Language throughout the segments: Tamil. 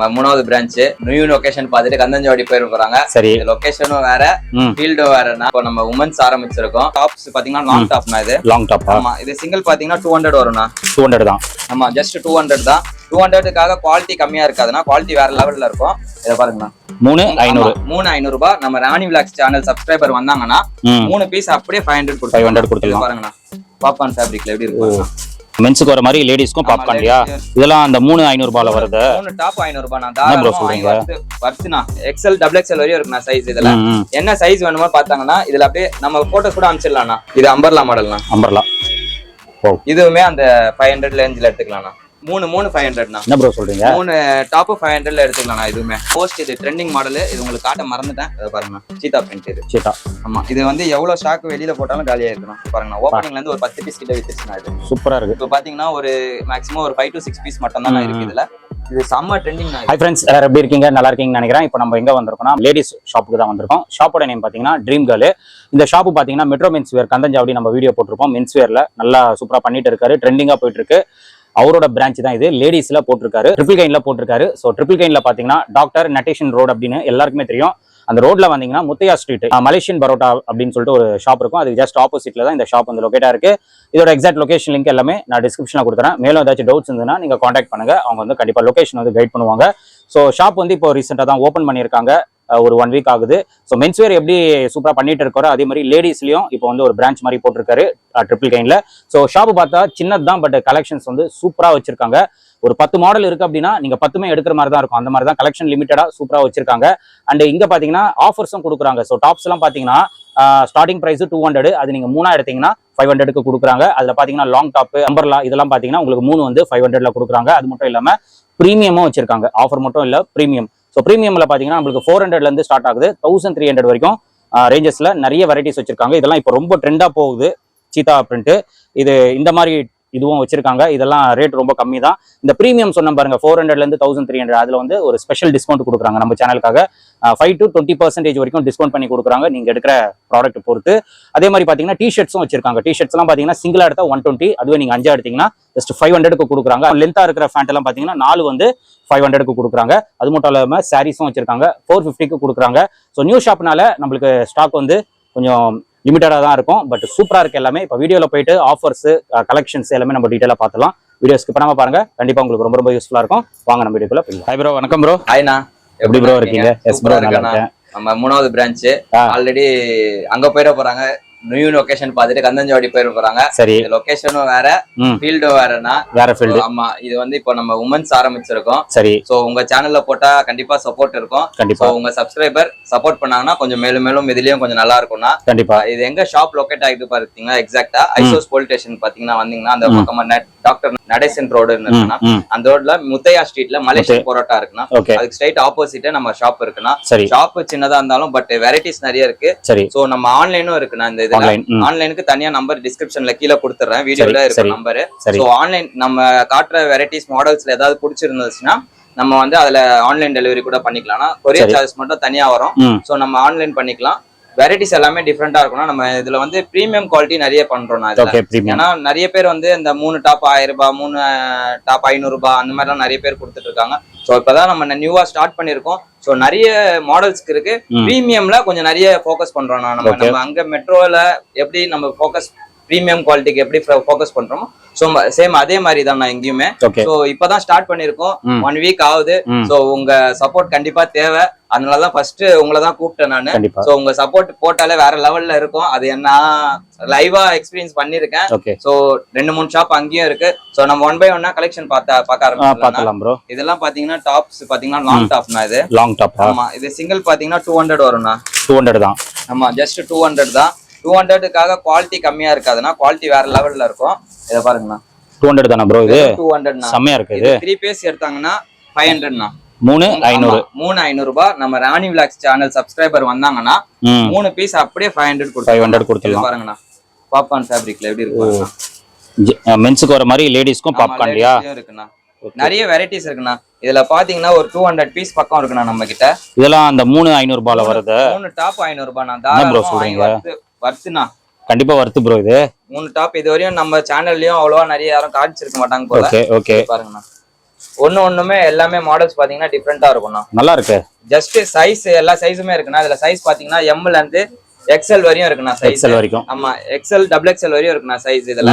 நம்ம மூணாவது பிரான்ச் நியூ லொகேஷன் பார்த்துட்டு கந்தஞ்சாவடி போயிட போறாங்க. சரி. லொகேஷனும் வேற ஃபீல்டும் வேறனா இப்போ நம்ம உமன்ஸ் ஆரம்பிச்சிருக்கோம். டாப்ஸ் பாத்தீங்கன்னா லாங் டாப்னா இது. லாங் டாப்பா ஆமா இது சிங்கிள் பாத்தீங்கன்னா டூ ஹண்ட்ரட் வரும்ண்ணா. டூ ஹண்ட்ரட் தான். ஆமா ஜஸ்ட் டூ ஹண்ட்ரட் தான். டூ ஹண்ட்ரடுக்காக குவாலிட்டி கம்மியா இருக்காதுன்னா குவாலிட்டி வேற லெவல்ல இருக்கும். இதை பாருங்கண்ணா. மூணு ஐநூறு. மூணு ஐநூறு ரூபாய் நம்ம ராணி விளாக்ஸ் சேனல் சப்ஸ்கிரைபர் வந்தாங்கன்னா மூணு பீஸ் அப்படியே ஃபைவ் ஹண்ட்ரட் 500 கொடுத்துடலாம். பாருங்கண்ணா. பாப்கார்ன் ஃபேப்ரிக்ல எப்படி இருக்கு மென்ஸுக்கு வர மாதிரி லேடிஸ்க்கும் பாப்கார்ன் இல்லையா. இதெல்லாம் அந்த மூணு ஐநூறு ரூபாயில வருது. மூணு டாப் ஐநூறு ரூபாய் நான் தாராளமா சொல்றீங்க? வருது வருதுண்ணா எக்ஸல் டபுள் எக்ஸல் வரையும் இருக்குண்ணா சைஸ் இதுல. என்ன சைஸ் வேணுமோ பார்த்தாங்கன்னா இதுல அப்படியே நம்ம போட்டோஸ் கூட அனுப்பிச்சிடலாம்ண்ணா இது அம்பர்லா மாடல்ண்ணா அம்பர்லா இதுவுமே அந்த ஃபைவ் ஹண்ட்ரட் ரேஞ்சில் எடுத்துக்கலாம்ண்ணா மூணு மூணு ஃபைவ் ஹண்ட்ரட்ண்ணா என்ன ப்ரோ சொல்றீங்க? மூணு டாப் ஃபைவ் ஹண்ட்ரட்ல எடுத்துக்கலாம்ண்ணா இதுவுமே போஸ்ட் இது ட்ரெண்டிங் மாடல் இது உங்களுக்கு காட்ட மறந்துட்டேன். அதை பாருங்க. சீதா பிரிண்ட் இது. சீட்டா ஆமா இது வந்து எவ்வளவு ஸ்டாக் வெளியில போட்டாலும் காலியா இருக்கணும். பாருங்க ஓப்பனிங்ல இருந்து ஒரு பத்து பீஸ் கிட்ட வித்துச்சுண்ணா இது. சூப்பரா இருக்கு. இப்போ பாத்தீங்கன்னா ஒரு மேக்ஸிமம் ஒரு ஃபைவ் டு சிக்ஸ் பீஸ் மட்டும் தான் இருக்கு இதுல. இது செம்ம ட்ரெண்டிங் ஹை ஃப்ரெண்ட்ஸ் எல்லாரும் எப்படி இருக்கீங்க? நல்லா இருக்கீங்கன்னு நினைக்கிறேன். இப்போ நம்ம எங்க வந்திருக்கோம்னா லேடிஸ் ஷாப்புக்கு தான் வந்திருக்கோம். ஷாப்போட நேம் பாத்தீங்கன்னா ட்ரீம் கேர்ள் இந்த ஷாப்பு பாத்தீங்கன்னா மெட்ரோ மென்ஸ் வேர் கந்தஞ்சாவடி நம்ம வீடியோ போட்டிருப்போம். மென்ஸ் வேர்ல நல்லா சூப்பரா பண்ணிட்டு இருக்காரு. ட்ரெண்டிங்கா போயிட்டு இருக்கு. அவரோட பிரான்ச் தான் இது. லேடிஸ்ல போட்டிருக்காரு ட்ரிபிள் கைன்ல போட்டிருக்காரு. ஸோ ட்ரிபிள் கைன்ல பாத்தீங்கன்னா டாக்டர் நட்டேஷன் ரோடு அப்படின்னு எல்லாருக்குமே தெரியும். அந்த ரோட்ல வந்தீங்கன்னா முத்தையா ஸ்ட்ரீட் மலேசியன் பரோட்டா அப்படின்னு சொல்லிட்டு ஒரு ஷாப் இருக்கும். அது ஜஸ்ட் ஆப்போசிட்ல தான் இந்த ஷாப் வந்து லொகேட்டா இருக்கு. இதோட எக்ஸாக்ட் லொகேஷன் லிங்க் எல்லாமே நான் டிஸ்கிரிப்ஷன்ல கொடுத்துறேன். மேலும் ஏதாச்சும் டவுட்ஸ் இருந்ததுன்னா நீங்க காண்டாக்ட் பண்ணுங்க. அவங்க வந்து கண்டிப்பா லொகேஷன் வந்து கைட் பண்ணுவாங்க. ஸோ ஷாப் வந்து இப்போ ரீசெண்டாக தான் ஓப்பன் பண்ணியிருக்காங்க. ஒரு ஒன் வீக் ஆகுது. ஸோ மென்ஸ்வேர் எப்படி சூப்பராக பண்ணிட்டு இருக்காரோ அதே மாதிரி லேடிஸ்லயும் இப்போ வந்து ஒரு பிரான்ச் மாதிரி போட்டிருக்காரு ட்ரிபிள் கைன்ல ஸோ ஷாப்பு பார்த்தா சின்னது தான் பட் கலெக்ஷன்ஸ் வந்து சூப்பராக வச்சிருக்காங்க. ஒரு பத்து மாடல் இருக்கு அப்படின்னா நீங்க பத்துமே எடுக்கிற மாதிரி தான் இருக்கும். அந்த மாதிரி தான் கலெக்ஷன் லிமிட்டடா சூப்பரா வச்சிருக்காங்க. அண்ட் இங்க பாத்தீங்கன்னா ஆஃபர்ஸும் கொடுக்குறாங்க. ஸோ டாப்ஸ் எல்லாம் பாத்தீங்கன்னா ஸ்டார்டிங் ப்ரைஸ் டூ ஹண்ட்ரட் அது நீங்கள் மூணா எடுத்தீங்கன்னா ஃபைவ் ஹண்ட்ரடுக்கு கொடுக்குறாங்க. அதில் பார்த்தீங்கன்னா லாங் டாப் அம்பர்லா இதெல்லாம் பாத்தீங்கன்னா உங்களுக்கு மூணு வந்து ஃபைவ் ஹண்ட்ரட்ல கொடுக்குறாங்க. அது மட்டும் இல்லாமல் ப்ரீமியமும் வச்சிருக்காங்க. ஆஃபர் மட்டும் இல்ல ப்ரீமியம் ஸோ ப்ரீமியம்ல பாத்தீங்கன்னா உங்களுக்கு ஃபோர் ஹண்ட்ரட்ல இருந்து ஸ்டார்ட் ஆகுது. தௌசண்ட் த்ரீ ஹண்ட்ரட் வரைக்கும் ரேஞ்சஸில் நிறைய வெரைட்டிஸ் வச்சிருக்காங்க. இதெல்லாம் இப்போ ரொம்ப ட்ரெண்டா போகுது. சீதா பிரிண்ட் இது இந்த மாதிரி இதுவும் வச்சிருக்காங்க. இதெல்லாம் ரேட் ரொம்ப கம்மி தான் இந்த ப்ரீமியம் சொன்ன பாருங்க ஃபோர் ஹண்ட்ரட்லேருந்து தௌசண்ட் த்ரீ ஹண்ட்ரட் அதில் வந்து ஒரு ஸ்பெஷல் டிஸ்கவுண்ட் கொடுக்குறாங்க நம்ம சேனலுக்காக ஃபைவ் டு டுவெண்ட்டி பர்சன்டேஜ் வரைக்கும் டிஸ்கவுண்ட் பண்ணி கொடுக்குறாங்க நீங்கள் எடுக்கிற ப்ராடக்ட் பொறுத்து. அதே மாதிரி பார்த்தீங்கன்னா டிஷர்ட்ஸும் வச்சிருக்காங்க. டிஷர்ட்ஸ்லாம் பார்த்தீங்கன்னா சிங்கிளாக எடுத்தால் ஒன் டுவெண்ட்டி அதுவே நீங்கள் அஞ்சா எடுத்தீங்கன்னா ஜஸ்ட் ஃபைவ் ஹண்ட்ரடுக்கு கொடுக்குறாங்க. லென்த்தாக இருக்கிற ஃபேண்ட் எல்லாம் நாலு வந்து ஃபைவ் ஹண்ட்ரடுக்கு கொடுக்குறாங்க. அது மட்டும் இல்லாமல் சாரீஸும் வச்சிருக்காங்க. ஃபோர் ஃபிஃப்டிக்கு கொடுக்குறாங்க. ஸோ நியூ ஷாப்னால நம்மளுக்கு ஸ்டாக் வந்து கொஞ்சம் லிமிட்டடாக தான் இருக்கும். பட் சூப்பராக இருக்கு எல்லாமே இப்போ வீடியோவில் போயிட்டு ஆஃபர்ஸ் கலெக்ஷன்ஸ் எல்லாமே நம்ம டீட்டெயிலாக பார்த்துலாம் வீடியோ ஸ்கிப் பண்ணாம பாருங்க. கண்டிப்பா உங்களுக்கு ரொம்ப ரொம்ப யூஸ்ஃபுல்லா இருக்கும். வாங்க நம்ம வீடியோக்குள்ள போய் ஹாய் ப்ரோ வணக்கம் ப்ரோ ஹாய்ண்ணா எப்படி ப்ரோ இருக்கீங்க? எஸ் ப்ரோ இருக்கேன் நம்ம மூணாவது பிரான்ச் ஆ. ஆல்ரெடி அங்க போயிட போறாங்க. நியூ லொகேஷன் பார்த்துட்டு கந்தஞ்சாவடி போயிட போறாங்க. சரி. லொகேஷனும் வேற ஃபீல்டும் வேறனா வேற ஃபீல்டு ஆமா இது வந்து இப்போ நம்ம உமன்ஸ் ஆரம்பிச்சிருக்கோம். சரி. சோ உங்க சேனல்ல போட்டா கண்டிப்பா சப்போர்ட் இருக்கும். சோ கண்டிப்பா உங்க சப்ஸ்கிரைபர் சப்போர்ட் பண்ணாங்கன்னா கொஞ்சம் மேலும் மேலும் இதுலயும் கொஞ்சம் நல்லா இருக்கும்னா கண்டிப்பா. இது எங்க ஷாப் லொகேட் ஆகிட்டு பாத்தீங்கன்னா எக்ஸாக்டா ஐசோஸ் போலீஸ் ஸ்டேஷன் பாத்தீங்கன்னா வந்தீங்கன்னா அந்த. பக்கமா டாக்டர் நடேசன் ரோடு இருக்குன்னா அந்த ரோட்ல முத்தையா ஸ்ட்ரீட்ல மலேசியன் பரோட்டா இருக்குன்னா அதுக்கு ஸ்ட்ரைட் ஆப்போசிட் நம்ம ஷாப் இருக்குன்னா ஷாப் சின்னதா இருந்தாலும் பட் வெரைட்டிஸ் நிறைய இருக்கு. சரி. சோ நம்ம ஆன்லைனும் இருக்குண்ணா இந்த இதுல ஆன்லைனுக்கு தனியா நம்பர் டிஸ்கிரிப்ஷன்ல கீழே கொடுத்துறேன். வீடியோல இருக்கு. நம்பர் சோ ஆன்லைன் நம்ம காட்டுற வெரைட்டிஸ் மாடல்ஸ்ல ஏதாவது பிடிச்சிருந்துச்சுன்னா நம்ம வந்து அதுல ஆன்லைன் டெலிவரி கூட பண்ணிக்கலாம்னா கொரியர் சரி. சார்ஜ் மட்டும் தனியா வரும். சோ நம்ம ஆன்லைன் பண்ணிக்கலாம். வெரைட்டிஸ் எல்லாமே டிஃப்ரெண்டா இருக்கும்னா நம்ம இதுல வந்து பிரீமியம் குவாலிட்டி நிறைய பண்றோம் ஏன்னா நிறைய பேர் வந்து இந்த மூணு டாப் ஆயிரம் ரூபாய் மூணு டாப் ஐநூறு ரூபாய் அந்த மாதிரிலாம் நிறைய பேர் கொடுத்துட்டு இருக்காங்க. ஸோ இப்பதான் நம்ம நியூவா ஸ்டார்ட் பண்ணிருக்கோம் ஸோ நிறைய மாடல்ஸ்க்கு இருக்கு. ப்ரீமியம்ல கொஞ்சம் நிறைய ஃபோக்கஸ் பண்றோம் நான் நம்ம. நம்ம அங்க மெட்ரோல எப்படி நம்ம ஃபோக்கஸ் ப்ரீமியம் குவாலிட்டிக்கு எப்படி ஃபோக்கஸ் பண்றோமோ ஸோ சேம் அதே மாதிரி தான் நான் எங்கேயுமே. ஸோ இப்பதான் ஸ்டார்ட் பண்ணிருக்கோம். ஒன் வீக் ஆகுது. ஸோ உங்க சப்போர்ட் கண்டிப்பா தேவை. அதனாலதான் ஃபர்ஸ்ட் உங்களை தான் கூப்பிட்டேன் நான். ஸோ உங்க சப்போர்ட் போட்டாலே வேற லெவல்ல இருக்கும். அது என்ன லைவா எக்ஸ்பீரியன்ஸ் பண்ணிருக்கேன். சோ ரெண்டு மூணு ஷாப் அங்கேயும் இருக்கு. சோ நம்ம ஒன் பை ஒன்னா கலெக்ஷன் பார்த்தா பார்க்க ஆ ஆரம்பிச்சிடலாம் பார்க்கலாம் ப்ரோ இதெல்லாம் பாத்தீங்கன்னா டாப்ஸ் பாத்தீங்கன்னா லாங் டாப்னா இது. லாங் டாப்பா ஆமா இது சிங்கிள் பாத்தீங்கன்னா டூ ஹண்ட்ரட் வரும்ண்ணா. டூ ஹண்ட்ரட் தான். ஆமா ஜஸ்ட் டூ ஹண்ட்ரட் தான். டூ ஹண்ட்ரடுக்காக குவாலிட்டி கம்மியா இருக்காதுன்னா குவாலிட்டி வேற லெவல்ல இருக்கும். இதை பாருங்கண்ணா. டூ ஹண்ட்ரட் தானே ப்ரோ இது? டூ ஹண்ட்ரட்னா செம்மையா இருக்கு த்ரீ பேஸ் எடுத்தாங்கன்னா ஃபைவ் ஹண்ட்ரட்ண்ணா மூணு ஐநூறு. மூணு ஐநூறு ரூபாய் நம்ம ராணி விளாக்ஸ் சேனல் சப்ஸ்கிரைபர் வந்தாங்கன்னா மூணு பீஸ் அப்படியே ஃபைவ் ஹண்ட்ரட் ஃபைவ் ஹண்ட்ரட் இது கொடுத்துடலாம். பாருங்கண்ணா. பாப்கார்ன் ஃபேப்ரிக்ல எப்படி இருக்கு மென்ஸுக்கு வர மாதிரி லேடிஸ்க்கும் பாப்கார்ன் இல்லையா? இருக்குண்ணா. நிறைய வெரைட்டிஸ் இருக்குண்ணா. இதுல பாத்தீங்கன்னா ஒரு டூ ஹண்ட்ரட் பீஸ் பக்கம் இருக்குண்ணா நம்ம கிட்ட இதெல்லாம் அந்த மூணு ஐநூறு ரூபாயில வருது மூணு டாப் ஐநூறு ரூபாய் bro தாராளமா வறுத்துண்ணா கண்டிப்பா வருது ப்ரோ இது. மூணு டாப் இது வரையும் நம்ம சேனல்லயும் அவ்வளவா நிறைய யாரும் காமிச்சிருக்க மாட்டாங்க போல. ஓகே ஓகே பாருங்கண்ணா. ஒண்ணு ஒண்ணுமே எல்லாமே மாடல்ஸ் பாத்தீங்கன்னா டிஃப்ரெண்டா இருக்கும்ண்ணா. நல்லா இருக்கு. ஜஸ்ட் சைஸ் எல்லா சைஸுமே இருக்குண்ணா. இதுல சைஸ் பாத்தீங்கன்னா எம்ல இருந்து எக்ஸ்எல் வரையும் இருக்குண்ணா சைஸ் வரைக்கும். ஆமா எக்ஸ்எல் டபுள் எக்ஸ்எல் வரையும் இருக்குண்ணா சைஸ் இதுல.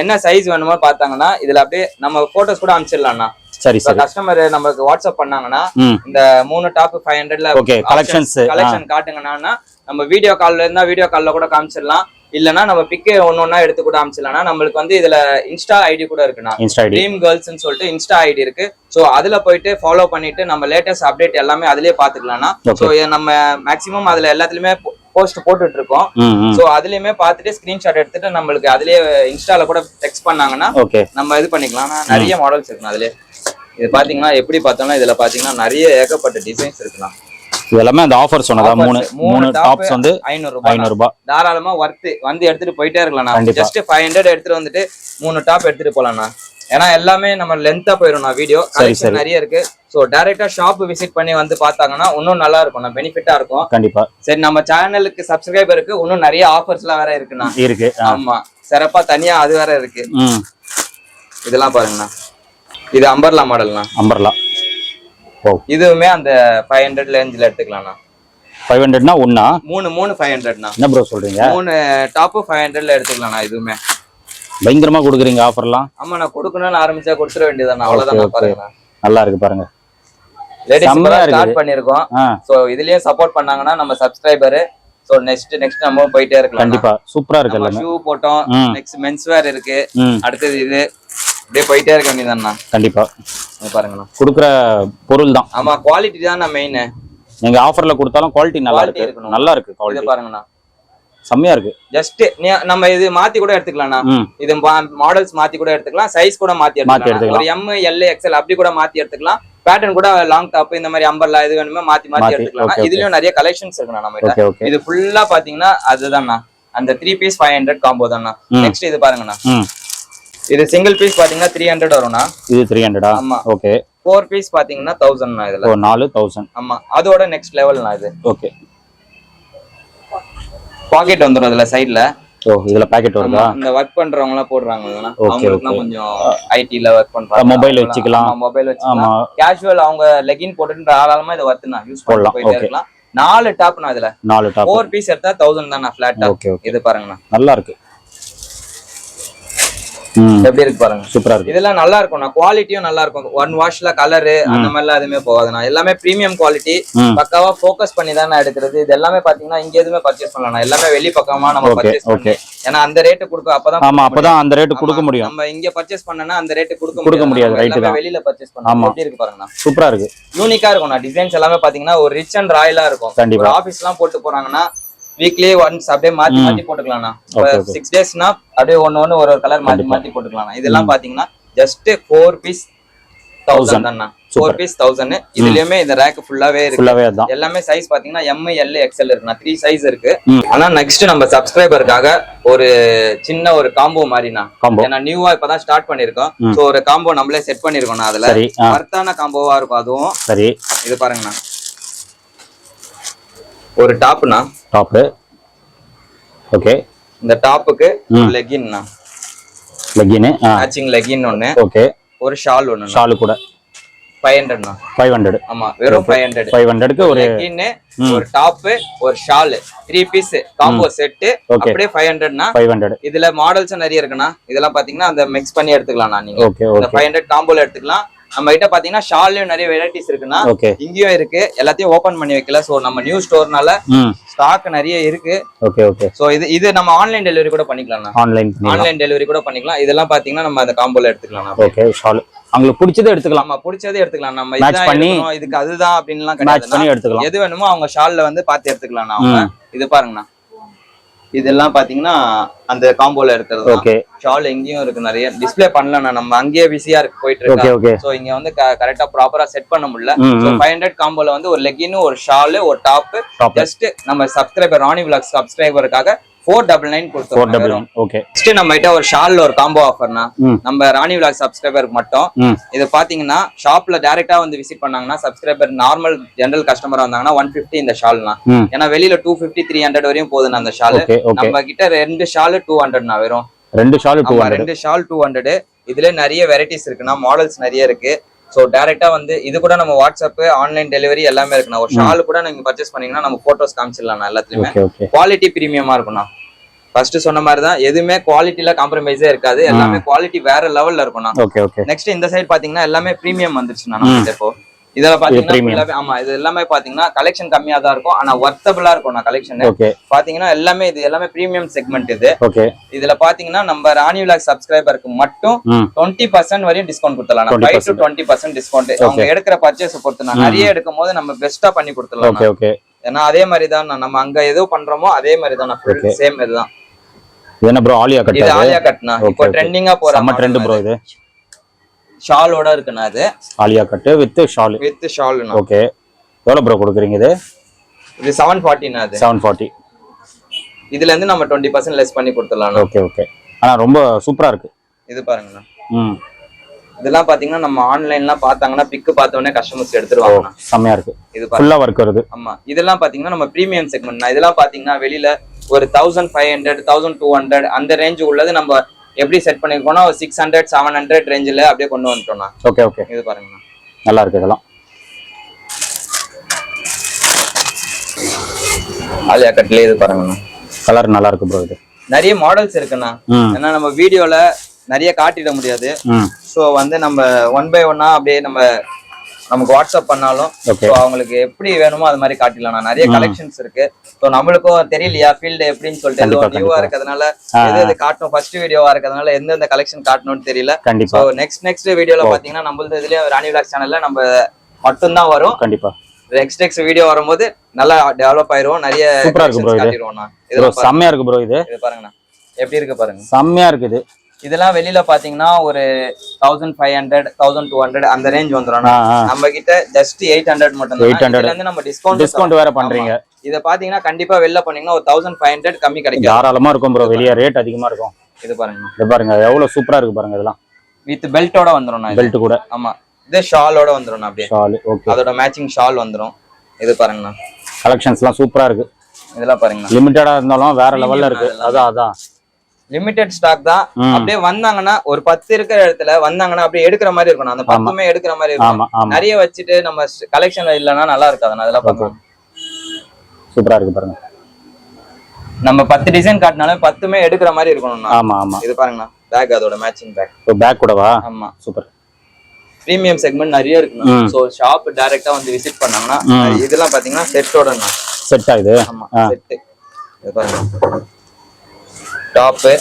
என்ன சைஸ் வேணுமோ பார்த்தாங்கன்னா இதுல அப்படியே நம்ம போட்டோஸ் கூட அனுப்பிச்சிடலாம்ண்ணா சரி சரி. கஸ்டமர் நமக்கு வாட்ஸ்அப் பண்ணாங்கன்னா இந்த மூணு டாப் ஃபைவ் ஹண்ட்ரட்ல ஓகே கலெக்ஷன்ஸ் கலெக்ஷன் காட்டுங்கன்னா நம்ம வீடியோ கால்ல இருந்தா வீடியோ கால்ல கூட காமிச்சிடலாம். இல்லனா நம்ம பிக்கு ஒன்னு ஒண்ணா எடுத்து கூட காமிச்சிடலாம் நம்மளுக்கு வந்து இதுல இன்ஸ்டா ஐடி கூட இருக்குண்ணா. ட்ரீம் கேர்ள்ஸ்னு சொல்லிட்டு இன்ஸ்டா ஐடி இருக்கு. சோ அதுல போயிட்டு ஃபாலோ பண்ணிட்டு நம்ம லேட்டஸ்ட் அப்டேட் எல்லாமே அதுலயே பாத்துக்கலாம்னா Okay. சோ நம்ம மேக்ஸிமம் அதுல எல்லாத்துலயுமே போஸ்ட் போட்டுட்டு இருக்கோம் சோ அதுலயுமே பார்த்துட்டு ஸ்கிரீன்ஷாட் எடுத்துட்டு நம்மளுக்கு அதுலயே இன்ஸ்டால கூட டெக்ஸ்ட் பண்ணாங்கன்னா நம்ம இது பண்ணிக்கலாம் நிறைய மாடல்ஸ் இருக்குண்ணா அதுலயே. இது பாத்தீங்கன்னா எப்படி பார்த்தோம்னா இதுல பாத்தீங்கன்னா நிறைய ஏகப்பட்ட டிசைன்ஸ் இருக்குண்ணா. இது எல்லாமே அந்த ஆஃபர் சொன்னதா. மூணு மூணு டாப்ஸ் வந்து ஐநூறு ரூபாய். ஐநூறு ரூபாய் தாராளமா ஒர்த்து வந்து எடுத்துட்டு போயிட்டே இருக்கலாம். ஜஸ்ட் ஃபைவ் ஹண்ட்ரட் எடுத்துட்டு வந்துட்டு மூணு டாப் எடுத்துட்டு போலாம்ண்ணா. ஏன்னா எல்லாமே நம்ம லென்த்தா போயிடும் வீடியோ. கலெக்ஷன் நிறைய இருக்கு. சோ டைரக்டா ஷாப் விசிட் பண்ணி வந்து பார்த்தாங்கன்னா இன்னும் நல்லா இருக்கும். பெனிஃபிட்டா இருக்கும். கண்டிப்பா. சரி நம்ம சேனலுக்கு சப்ஸ்கிரைபருக்கு இன்னும் நிறைய ஆஃபர்ஸ் எல்லாம் வேற இருக்குண்ணா. இருக்கு. ஆமா. சிறப்பா தனியா அது வேற இருக்கு. இதெல்லாம் பாருங்கண்ணா. இது அம்பர்லா மாடல்ண்ணா அம்பர்லா. இதுவுமே அந்த ஃபைவ் ஹண்ட்ரட் ரேஞ்சில் எடுத்துக்கலாம்ண்ணா. ஃபைவ் ஹண்ட்ரட்னா ஒன்னா? மூணு மூணு ஃபைவ் ஹண்ட்ரட்ண்ணா என்ன ப்ரோ சொல்றீங்க? மூணு டாப்பு ஃபைவ் ஹண்ட்ரட்ல எடுத்துக்கலாம்ண்ணா இதுவுமே. பயங்கரமா கொடுக்குறீங்க ஆஃபர்லாம் ஆமா நான் கொடுக்கணும்னு ஆரம்பிச்சா கொடுத்துட வேண்டியதாண்ணா அவ்வளவுதான். பாருங்க நல்லா இருக்கு பாருங்க. லேடிஸ். ஸ்டார்ட் பண்ணிருக்கோம். சோ இதுலயும் சப்போர்ட் பண்ணாங்கன்னா நம்ம சப்ஸ்கிரைபர் சோ நெக்ஸ்ட் நெக்ஸ்ட் நம்ம போயிட்டே இருக்கலாம் கண்டிப்பா. சூப்பரா இருக்கு ஷூ போட்டோம். நெக்ஸ்ட் மென்ஸ் வேர் இருக்கு. அடுத்தது இது. அப்படியே போயிட்டே இருக்க வேண்டியதாண்ணா கண்டிப்பா. பாருங்கண்ணா. கொடுக்குற பொருள் தான் ஆமா குவாலிட்டி தான் மெயின் நீங்க ஆஃபர்ல கொடுத்தாலும் குவாலிட்டி நல்லா இருக்கு. நல்லா இருக்கு குவாலிட்டி பாருங்கண்ணா. செம்மையா இருக்கு. ஜஸ்ட் நம்ம இது மாத்தி கூட எடுத்துக்கலாம்ண்ணா ம். இது மாடல்ஸ் மாத்தி கூட எடுத்துக்கலாம். சைஸ் கூட மாத்தி எடுத்துக்கலாம். ஒரு எம் எல் எக்ஸ்எல் அப்படி கூட மாத்தி எடுத்துக்கலாம். பேட்டர்ன் கூட லாங் டாப் இந்த மாதிரி அம்பர்லா இது வேணுமே மாத்தி மாத்தி எடுத்துக்கலாம். இதுலயும் நிறைய கலெக்ஷன்ஸ் இருக்குண்ணா நம்ம இது. ஃபுல்லா பாத்தீங்கன்னா அதுதான்ண்ணா அந்த three piece five hundred combo தான்ண்ணா. Next இது பாருங்கண்ணா. இது சிங்கிள் பீஸ் பாத்தீங்கன்னா த்ரீ ஹண்ட்ரட் வரும்ண்ணா. இது த்ரீ ஹண்ட்ரடா ஆமா. ஓகே ஃபோர் பீஸ் பாத்தீங்கன்னா தௌசண்ட்ண்ணா இதுல. ஓ நாலு தௌசண்ட் ஆமா. அதோட நெக்ஸ்ட் லெவல்ண்ணா இது. ஓகே பாக்கெட் வந்துரும் இதுல சைடுல ஓ இதுல பாக்கெட் வருதா? இந்த ஒர்க் பண்றவங்க எல்லாம் போடுறாங்க அவங்களுக்கு. கொஞ்சம் ஐடில ஒர்க் பண்றாங்க. Mobile வச்சுக்கலாம். மொபைல் வச்சுக்கலாம். கேஷுவல் அவங்க லெகின் போட்டுட்டு தாராளமா இதை வர்த்துனா யூஸ் போடலாம், பண்ணி போயிட்டே. இருக்கலாம். நாலு டாப்னா இதுல. நாலு டாப் ஃபோர் பீஸ் எடுத்தா தௌசண்ட் தானா ஃபிளாட் ஓகே இது பாருங்கண்ணா. நல்லா இருக்கு. எப்படி இருக்கு பாருங்க. சூப்பரா இருக்கு. இதெல்லாம் நல்லா இருக்கும்ண்ணா குவாலிட்டியும் நல்லா இருக்கும். ஒன் வாஷ்ல கலரு அந்த மாதிரிலாம் எதுவுமே போகாதுண்ணா எல்லாமே பிரீமியம் குவாலிட்டி பக்காவா ஃபோக்கஸ் பண்ணி தான் எடுக்கிறது. இது எல்லாமே பாத்தீங்கன்னா இங்க எதுவுமே பர்ச்சேஸ் பண்ணலாம் எல்லாமே வெளி பக்கமா நம்ம பர்ச்சேஸ் ஓகே ஏன்னா அந்த ரேட்டு கொடுக்க அப்பதான் ஆமா அப்பதான் அந்த ரேட்டு கொடுக்க முடியும். நம்ம இங்க பர்ச்சேஸ் பண்ணனா அந்த ரேட் கொடுக்க கொடுக்க முடியாது, தான். வெளியில பர்ச்சேஸ் பண்ணலாம். எப்படி இருக்கு பாருங்கண்ணா. சூப்பரா இருக்கு. யூனிக்கா இருக்கும்ண்ணா டிசைன்ஸ் எல்லாமே பாத்தீங்கன்னா ஒரு ரிச் அண்ட் ராயலா இருக்கும். கண்டிப்பா. ஆபீஸ் எல்லாம் போட்டு போறாங்கன்னா வீக்லி ஒன்ஸ் அப்படியே மாத்தி. மாத்தி போட்டுக்கலாம்ண்ணா. சிக்ஸ் டேஸ்னா அப்படியே ஒன்னு ஒன்னு ஒரு கலர் மாத்தி. மாத்தி போட்டுக்கலாம்ண்ணா. இதெல்லாம் பாத்தீங்கன்னா ஜஸ்ட் ஃபோர் பீஸ் தௌசண்ட். தான்ண்ணா. ஃபோர் பீஸ் தௌசண்ட் இதுலயுமே இந்த ரேக் ஃபுல்லாவே இருக்கு. எல்லாமே சைஸ் பாத்தீங்கன்னா எம் எல் எக்ஸ்எல் இருக்குண்ணா. த்ரீ சைஸ் இருக்கு. ஆனா நெக்ஸ்ட் நம்ம சப்ஸ்கிரைபருக்காக ஒரு சின்ன ஒரு காம்போ மாதிரிண்ணா. ஏன்னா நியூவா இப்பதான் ஸ்டார்ட் பண்ணிருக்கோம். சோ ஒரு காம்போ நம்மளே செட் பண்ணிருக்கோம் அதுல. வர்த்தான காம்போவா இருக்கும் அதுவும். சரி. இது பாருங்கண்ணா. ஒரு டாப்னா டாப்பு ஓகே இந்த டாப்புக்கு ம். லெகின்ண்ணா லெகின் மேட்சிங் லெகின் ஒண்ணு. ஓகே ஒரு ஷால் ஒண்ணு ஷாலு கூட. ஃபைவ் ஹண்ட்ரட்ண்ணா ஃபைவ் ஹண்ட்ரட் ஆமா வெறும் ஃபைவ் ஹண்ட்ரட் ஃபைவ் ஹண்ட்ரடுக்கு ஒரு லெகின் ஒரு டாப் ஒரு shawl three piece combo set Okay. அப்படியே ஃபைவ் ஹண்ட்ரட்னா ஃபைவ் ஹண்ட்ரட் இதுல மாடல்ஸ் நிறைய இருக்குண்ணா. இதெல்லாம் பாத்தீங்கன்னா அந்த மிக்ஸ் பண்ணி எடுத்துக்கலாம்ண்ணா நீங்க. ஃபைவ் ஹண்ட்ரட் காம்போல எடுத்துக்கலாம். நம்ம கிட்ட பாத்தீங்கன்னா ஷால்லயும் நிறைய வெரைட்டிஸ் இருக்குண்ணா ஓகே இங்கேயும் இருக்கு. எல்லாத்தையும் ஓபன் பண்ணி வைக்கல. சோ நம்ம நியூ ஸ்டோர்னால ஸ்டாக் நிறைய இருக்கு. ஓகே ஓகே சோ இது இது நம்ம ஆன்லைன் டெலிவரி கூட பண்ணிக்கலாம்ண்ணா. ஆன்லைன் ஆன்லைன் டெலிவரி கூட பண்ணிக்கலாம். இதெல்லாம் பாத்தீங்கன்னா நம்ம அந்த காம்போல எடுத்துக்கலாம். Okay shawl. அவங்களுக்கு பிடிச்சதை எடுத்துக்கலாம். நம்ம பிடிச்சதே எடுத்துக்கலாம். நம்ம இதுதான் பண்ணி- இதுக்கு அதுதான் அப்படின்லாம் மேட்ச் கிடையாது பண்ணி எடுத்துக்கலாம். எது வேணுமோ அவங்க ஷால்ல வந்து பாத்து எடுத்துக்கலாம் அவங்க. இது பாருங்கண்ணா. இதெல்லாம் பாத்தீங்கன்னா அந்த காம்போல இருக்கிறது ஓகே ஷால் எங்கேயும் இருக்கு நிறைய. டிஸ்ப்ளே பண்ணலண்ணா நம்ம அங்கேயே பிஸியா இருக்கு போயிட்டு இருக்கா? சோ இங்க வந்து கரெக்டா ப்ராப்பரா செட் பண்ண முடியல. ஃபைவ் ஹண்ட்ரட் காம்போல வந்து ஒரு லெகின் ஒரு ஷால் ஒரு டாப் டாப் ஜஸ்ட் நம்ம subscriber Rani vlog சப்ஸ்கிரைபருக்காக four double nine four double okay next நம்ம கிட்ட ஒரு ஷால்ல ஒரு காம்போ ஆஃபர்னா நம்ம ராணி விலாக் சப்ஸ்கிரைபருக்கு மட்டும். இது பாத்தீங்கன்னா ஷாப்ல டைரக்டா வந்து விசிட் பண்ணாங்கன்னா சப்ஸ்கிரைபர் நார்மல் ஜெனரல் கஸ்டமர் வந்தாங்கன்னா ஒன் பிப்டி இந்த ஷால்னா. ஏன்னா வெளியில டூ பிப்டி த்ரீ ஹண்ட்ரட் வரையும் போகுதுண்ணா அந்த ஷால். நம்ம கிட்ட ரெண்டு ஷால் டூ ஹண்ட்ரட்னா வெறும். ரெண்டு ஷாலு டூ ரெண்டு ஷால் டூ ஹண்ட்ரட் இதுல நிறைய வெரைட்டிஸ் இருக்குண்ணா மாடல்ஸ் நிறைய இருக்கு. ஸோ டேரெக்டா வந்து இது கூட நம்ம வாட்ஸ்அப் ஆன்லைன் டெலிவரி எல்லாமே இருக்குண்ணா. ஒரு ஷால் கூட நீங்க பர்ச்சேஸ் பண்ணீங்கன்னா நம்ம போட்டோஸ் காமிச்சிடலாம் எல்லாத்துலயுமே. குவாலிட்டி பிரீமியமா இருக்கும்ண்ணா ஃபர்ஸ்ட் சொன்ன மாதிரி தான் எதுவுமே குவாலிட்டில காம்ப்ரமைஸே இருக்காது. எல்லாமே குவாலிட்டி வேற லெவல்ல இருக்கும்ண்ணா ஓகே ஓகே. நெக்ஸ்ட் இந்த சைடு பாத்தீங்கன்னா எல்லாமே பிரீமியம் வந்துருச்சுண்ணா இப்போ. இதுல பாத்தீங்கன்னா ஆமா இது எல்லாமே பாத்தீங்கன்னா கலெக்ஷன் கம்மியா தான் இருக்கும். ஆனா ஒர்த்தபிளா இருக்கும் கலெக்ஷன் ஓகே பாத்தீங்கன்னா எல்லாமே இது எல்லாமே பிரீமியம் செக்மெண்ட் இது. இதுல பாத்தீங்கன்னா நம்ம ராணி விலாக் சப்ஸ்கிரைபருக்கு மட்டும் டுவெண்ட்டி பர்சன்ட் வரையும் டிஸ்கவுண்ட் கொடுத்துடலாம். 20% five to twenty percent discount அவங்க எடுக்கிற பர்ச்சேஸ் பொறுத்து நான் நிறைய எடுக்கும் போது நம்ம பெஸ்டா பண்ணி கொடுத்துடலாம் ஏன்னா அதே மாதிரி தான் நம்ம அங்க எதோ பண்றோமோ அதே மாதிரி தான். சேம் இதுதான். இது என்ன ப்ரோ ஆலியா கட் ஆலியா கட்னா இப்போ. ட்ரெண்டிங்கா போற ட்ரெண்ட் ப்ரோ இது. ஷாலோட இருக்குண்ணா அது. Alia cut with shawl. With ஷால்னா okay. எவ்வளோ ப்ரோ கொடுக்குறீங்க இது? இது செவன் ஃபார்ட்டினா அது. செவன் ஃபார்ட்டி இதுல இருந்து நம்ம டுவெண்ட்டி பர்சன்ட் லெஸ் பண்ணி கொடுத்துடலாம் ஓகே ஓகே. ஆனால் ரொம்ப சூப்பராக இருக்கு. இது பாருங்கண்ணா. ம். இதெல்லாம் பாத்தீங்கன்னா நம்ம ஆன்லைன்லாம் பார்த்தாங்கன்னா பிக்கு பார்த்த உடனே கஸ்டமர்ஸ் ஓ எடுத்துருவாங்கண்ணா செம்மையா இருக்கு. இது ஃபுல்லாக ஒர்க் வருது. ஆமா. இதெல்லாம் பாத்தீங்கன்னா நம்ம பிரீமியம் செக்மெண்ட் இதெல்லாம் பாத்தீங்கன்னா வெளியில ஒரு thousand five hundred thousand two hundred அந்த ரேஞ்ச் உள்ளது நம்ம எப்படி செட் பண்ணிருக்கோம்னா ஒரு சிக்ஸ் ஹண்ட்ரட் செவன் ஹண்ட்ரட் ரேஞ்சில் அப்படியே கொண்டு வந்துட்டோம்னா ஓகே ஓகே இது பாருங்கண்ணா. நல்லா இருக்கு இதெல்லாம். ஆலியா கட்லேயே இது பாருங்கண்ணா. கலர் நல்லா இருக்கு ப்ரோ இது. நிறைய மாடல்ஸ் இருக்குண்ணா. ஏன்னா நம்ம வீடியோல நிறைய காட்டிட முடியாது. ஸோ வந்து நம்ம ஒன் பை ஒன்னா அப்படியே நம்ம நமக்கு வாட்ஸ்அப் பண்ணாலும் ஸோ அவங்களுக்கு எப்படி வேணுமோ அது மாதிரி காட்டிடலாம். நிறைய கலெக்ஷன்ஸ் இருக்கு. ஸோ நம்மளுக்கும் தெரியலையா? ஃபீல்டு எப்படின்னு சொல்லிட்டு எதுவும் நியூவா இருக்கிறதுனால எது எது காட்டணும்? ஃபர்ஸ்ட் வீடியோவா இருக்கிறதுனால எந்தெந்த கலெக்ஷன் காட்டணும்னு தெரியல. ஸோ நெக்ஸ்ட் நெக்ஸ்ட் வீடியோல பாத்தீங்கன்னா நம்மளது இதுலயும் ராணி விலாக் சேனல்ல நம்ம மட்டும்தான் வரும். கண்டிப்பா. நெக்ஸ்ட் நெக்ஸ்ட் வீடியோ வரும்போது நல்லா டெவலப் ஆயிரும் நிறைய Super-ஆ இருக்கு இது. ப்ரோ பாருங்க. செம்மையா இருக்கு ப்ரோ இது. இது பாருங்கண்ணா. எப்படி இருக்கு பாருங்க. செம்மையா இருக்குது. இதெல்லாம் வெளியில பாத்தீங்கன்னா ஒரு thousand five hundred thousand two hundred அந்த ரேஞ்ச் வந்துடும் நம்ம கிட்ட ஜஸ்ட் எயிட் ஹண்ட்ரட் மட்டும் 800. இதுல இருந்து நம்ம டிஸ்கவுண்ட் டிஸ்கவுண்ட் வேற பண்றீங்க. இத பாத்தீங்கன்னா கண்டிப்பா வெளில போனீங்கன்னா ஒரு தௌசண்ட் ஃபைவ் ஹண்ட்ரட் கம்மி கிடைக்கும் தாராளமா இருக்கும் ப்ரோ வெளியே ரேட் அதிகமா இருக்கும். இது பாருங்க. இது பாருங்க. எவ்வளவு சூப்பரா இருக்கு பாருங்க இதெல்லாம். வித் பெல்ட்டோட வந்துடும் பெல்ட் கூட. ஆமா. இது ஷாலோட வந்துடும் அப்படியே. ஷால் ஓகே அதோட மேட்சிங் ஷால் வந்துடும் இது பாருங்கண்ணா கலெக்ஷன்ஸ்லாம் சூப்பரா இருக்கு. இதெல்லாம் பாருங்கண்ணா லிமிட்டடா இருந்தாலும் வேற லெவல்ல இருக்கு. அதான் அதான். லிமிடெட் ஸ்டாக் தான். அப்படியே வந்தாங்கன்னா ஒரு பத்து இருக்கிற இடத்துல வந்தாங்கன்னா அப்படியே எடுக்கிற மாதிரி இருக்கணும். அந்த பத்துமே எடுக்கிற மாதிரி இருக்கும் நிறைய வச்சுட்டு நம்ம கலெக்ஷன் இல்லைன்னா நல்லா இருக்காது. அதெல்லாம் பார்க்கலாம் சூப்பரா இருக்கு பாருங்க. நம்ம பத்து டிசைன் காட்டினாலும் பத்துமே எடுக்கிற மாதிரி இருக்கணும்ண்ணா. ஆமா ஆமா. இது பாருங்கண்ணா. பேக் அதோட மேட்சிங் பேக் பேக் கூடவா? ஆமா. சூப்பர். பிரீமியம் செக்மெண்ட் நிறைய இருக்குண்ணா. ம். ஸோ ஷாப் டைரக்டா வந்து விசிட் பண்ணாங்கன்னா. இதெல்லாம் பாத்தீங்கன்னா செட்டோடண்ணா செட் ஆகுது ஆமா. செட்டு இது பாருங்க. Top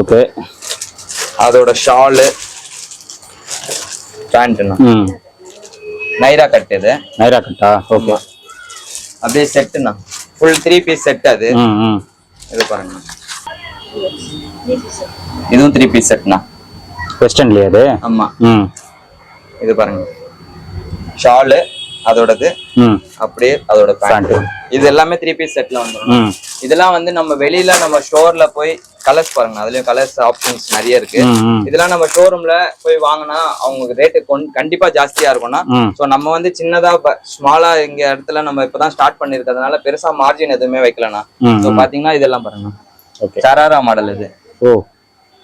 okay. அதோட ஷாலு பேண்ட்ண்ணா ம். நைரா கட் இது. நைரா கட்டா ஓகே. அப்படியே செட்டுண்ணா ஃபுல் த்ரீ பீஸ் செட் அது? இது பாருங்க. இதுவும் த்ரீ பீஸ் செட்ண்ணா வெஸ்டர்ன்லயே அது? ஆமா. ம். இது பாருங்க. ஷாலு அதோடது ம். அப்படியே அதோட பேண்ட். இது எல்லாமே த்ரீ பீஸ் செட்ல வந்துடும் ம். இதெல்லாம் வந்து நம்ம வெளியில நம்ம ஸ்டோர்ல போய் கலர்ஸ் பாருங்க. அதுலயும் கலர்ஸ் ஆப்ஷன்ஸ் நிறைய இருக்கு. இதெல்லாம் நம்ம ஷோரூம்ல போய் வாங்கினா அவங்க ரேட்டு கண்டிப்பா ஜாஸ்தியா இருக்கும்னா ஸோ நம்ம வந்து சின்னதா ஸ்மாலா இங்க இடத்துல நம்ம இப்பதான் ஸ்டார்ட் பண்ணிருக்கிறதுனால பெருசா மார்ஜின் எதுவுமே வைக்கலண்ணா. ஸோ பாத்தீங்கன்னா இதெல்லாம் பாருங்க ஓகே ஷராரா மாடல் இது. ஓ.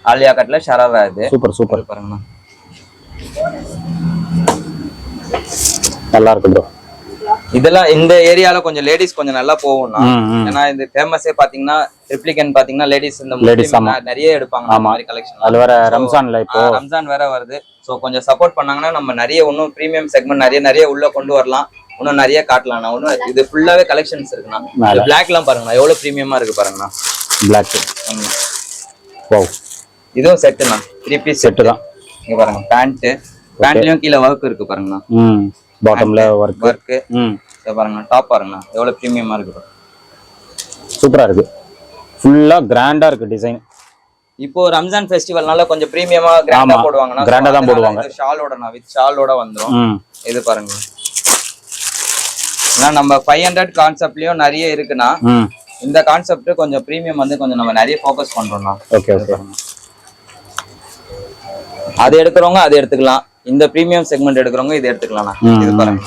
ஆலியா கட்ல ஷராரா இது. Super super. பாருங்கண்ணா. நல்லா இருக்கு ப்ரோ இதெல்லாம் இந்த ஏரியால கொஞ்சம் லேடிஸ் கொஞ்சம் நல்லா போகும்னா ஏன்னா இந்த ஃபேமஸே பாத்தீங்கன்னா ரிப்ளிகன் பாத்தீங்கன்னா லேடிஸ் இந்த. நிறைய எடுப்பாங்க அந்த. மாதிரி கலெக்ஷன் அது வேற ரம்ஜான்ல இப்போ ரம்ஜான் வேற வருது. சோ கொஞ்சம் சப்போர்ட் பண்ணாங்கன்னா நம்ம நிறைய இன்னும் பிரீமியம் செக்மெண்ட் நிறைய நிறைய உள்ள கொண்டு வரலாம். இன்னும் நிறைய காட்டலாம். இன்னும் இது ஃபுல்லாவே கலெக்ஷன்ஸ் இருக்குண்ணா. பிளாக் எல்லாம் பாருங்கண்ணா. எவ்வளவு பிரீமியமா இருக்கு பாருங்கண்ணா. பிளாக் இதுவும் செட்டுண்ணா த்ரீ பீஸ் செட்டு தான். இங்க பாருங்க. பேண்ட் பேண்ட்லயும் கீழே ஒர்க் இருக்கு பாருங்கண்ணா. பாட்டம்ல ஒர்க் ஒர்க் ம். பாருங்கண்ணா டாப் பாருங்கண்ணா எவ்வளவு பிரீமியமா இருக்கு பாருங்க. சூப்பரா இருக்கு. ஃபுல்லா கிராண்டா இருக்கு டிசைன் இப்போ ரம்ஜான் ஃபெஸ்டிவல்னால கொஞ்சம் பிரீமியமா கிராண்டா grand ஆ தான் போடுவாங்க. ஷாலோட வித் ஷாலோட வந்துரும். இது பாருங்க. ஏன்னா நம்ம ஃபைவ் ஹண்ட்ரட் கான்செப்ட்லயும் நிறைய இருக்குன்னா இந்த கான்செப்ட் கொஞ்சம் பிரீமியம் வந்து கொஞ்சம் நம்ம நிறைய ஃபோக்கஸ் பண்றோம்னா. ஓகே ஓகே அது எடுக்கிறவங்க அது எடுத்துக்கலாம். இந்த பிரீமியம் செக்மெண்ட் எடுக்கிறவங்க இது எடுத்துக்கலாம்ண்ணா. இது. பாருங்க.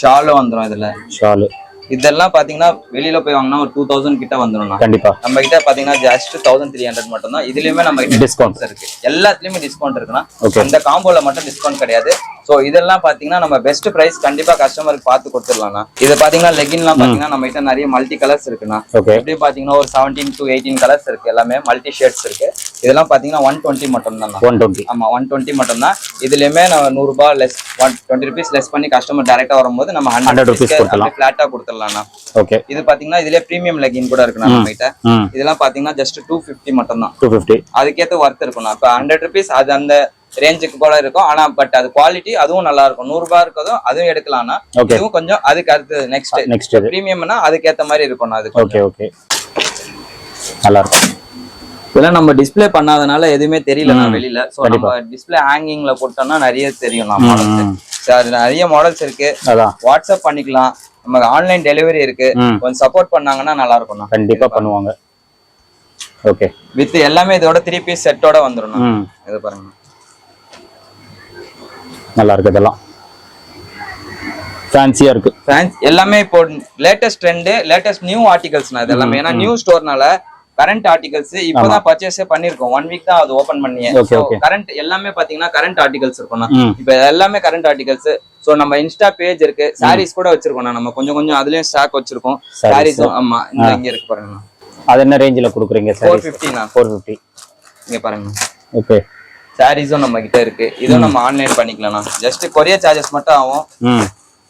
ஷாலும் வந்துரும் இதுல. ஷாலு இதெல்லாம் பாத்தீங்கன்னா வெளியில போய் வாங்கினா ஒரு டூ தௌசண்ட் கிட்ட வந்துடும் கண்டிப்பா. நம்ம கிட்ட பாத்தீங்கன்னா ஜஸ்ட் தௌசண்ட் த்ரீ ஹண்ட்ரட் மட்டும் தான் இதுலயுமே நம்ம கிட்ட. டிஸ்கவுண்ட்ஸ் இருக்கு. எல்லாத்துலயுமே டிஸ்கவுண்ட் இருக்குன்னா. இந்த காம்போல மட்டும் டிஸ்கவுண்ட் கிடையாது. சோ இதெல்லாம் பாத்தீங்கன்னா நம்ம பெஸ்ட் பிரைஸ் கண்டிப்பா கஸ்டமருக்கு பார்த்து கொடுத்துடலாம்ண்ணா. இது பாத்தீங்கன்னா லெகின்லாம் பாத்தீங்கன்னா நம்ம கிட்ட நிறைய மல்டி கலர்ஸ் இருக்குண்ணா. எப்படி பாத்தீங்கன்னா ஒரு செவன்டீன் டு எயிட்டீன் கலர்ஸ் இருக்கு. எல்லாமே மல்டி ஷேட்ஸ் இருக்கு. இதெல்லாம் பாத்தீங்கன்னா ஒன் டுவெண்ட்டி மட்டும் தான் ஒன் டுவெண்ட்டி ஆமா ஒன் டுவெண்ட்டி மட்டும் தான் இதுலயுமே நம்ம நூறு ரூபாய் less one twenty rupees less பண்ணி கஸ்டமர் டேரக்டா வரும்போது நம்ம 100 ஹண்ட்ரட் ருபீஸ் கொடுத்துடலாம். ஃபிளாட்டா கொடுத்துடலாம்ண்ணா. ஓகே இது பாத்தீங்கன்னா இதுலயே பிரீமியம் லெகின் கூட இருக்குண்ணா நம்ம கிட்ட இதெல்லாம் பாத்தீங்கன்னா ஜஸ்ட் டூ ஃபிஃப்டி மட்டும் தான் டூ ஃபிஃப்டி அதுக்கேற்ற ஒர்த் இருக்கும்ண்ணா இப்போ ஹண்ட்ரட் ருபீஸ் அது அந்த ரேஞ்சுக்கு போல இருக்கும். ஆனா பட் அது குவாலிட்டி அதுவும் நல்லா இருக்கும். நூறு ரூபாய் இருக்கதும் அதுவும் எடுக்கலாம்னா இதுவும் கொஞ்சம் அதுக்கு அடுத்து நெக்ஸ்ட் நெக்ஸ்ட் பிரீமியம்னா அதுக்கேத்த மாதிரி இருக்கும்ண்ணா அது. ஓகே ஓகே நல்லா இருக்கும். இதெல்லாம் நம்ம டிஸ்ப்ளே பண்ணாதனால எதுவுமே தெரியல ம். வெளியில. சோ கண்டிப்பா. நம்ம டிஸ்ப்ளே ஹேங்கிங்ல போட்டோம்னா நிறைய தெரியும் ம். சார் நிறைய மாடல்ஸ் இருக்கு. அதான். வாட்ஸ்அப் பண்ணிக்கலாம். நமக்கு ஆன்லைன் டெலிவரி இருக்கு. கொஞ்சம் சப்போர்ட் பண்ணாங்கன்னா நல்லா இருக்கும்ண்ணா கண்டிப்பா பண்ணுவாங்க. ஓகே வித் எல்லாமே இதோட த்ரீ பீஸ் செட்டோட வந்துடும் இது பாருங்க. நல்லா இருக்கு இதெல்லாம் ஃபேன்சியா இருக்கு. ஃபேன்ஸ் எல்லாமே இப்போ லேட்டஸ்ட் ட்ரெண்டு லேட்டஸ்ட் நியூ ஆர்டிகல்ஸ்னா இது எல்லாமே. ஏன்னா நியூ ஸ்டோர்னால கரண்ட் ஆர்டிகல்ஸ் இப்போதான் பர்ச்சேஸே பண்ணிருக்கோம் ஒன் வீக் தான் அது ஓபன் பண்ணியே. கரண்ட் எல்லாமே பாத்தீங்கன்னா கரண்ட் ஆர்டிகல்ஸ் இருக்கும்ண்ணா. ம். இப்போ எல்லாமே கரண்ட் ஆர்டிகல்ஸ் சோ நம்ம இன்ஸ்டா பேஜ் இருக்கு. சாரீஸ் கூட வச்சிருக்கோம் நம்ம கொஞ்சம் கொஞ்சம் அதுலயும் ஸ்டாக் வச்சிருக்கோம். சாரீஸும் ஆமா இந்த இங்க இருக்கு பாருங்க அது என்ன ரேஞ்சில் கொடுக்குறீங்க ஃபோர் ஃபிஃப்டினா ஃபோர் ஃபிஃப்டி இங்க பாருங்க ஓகே சாரீஸும் நம்ம கிட்ட இருக்கு. இதுவும் நம்ம ஆன்லைன் பண்ணிக்கலாம் ஜஸ்ட் கொரியர் சார்ஜஸ் மட்டும் ஆகும்.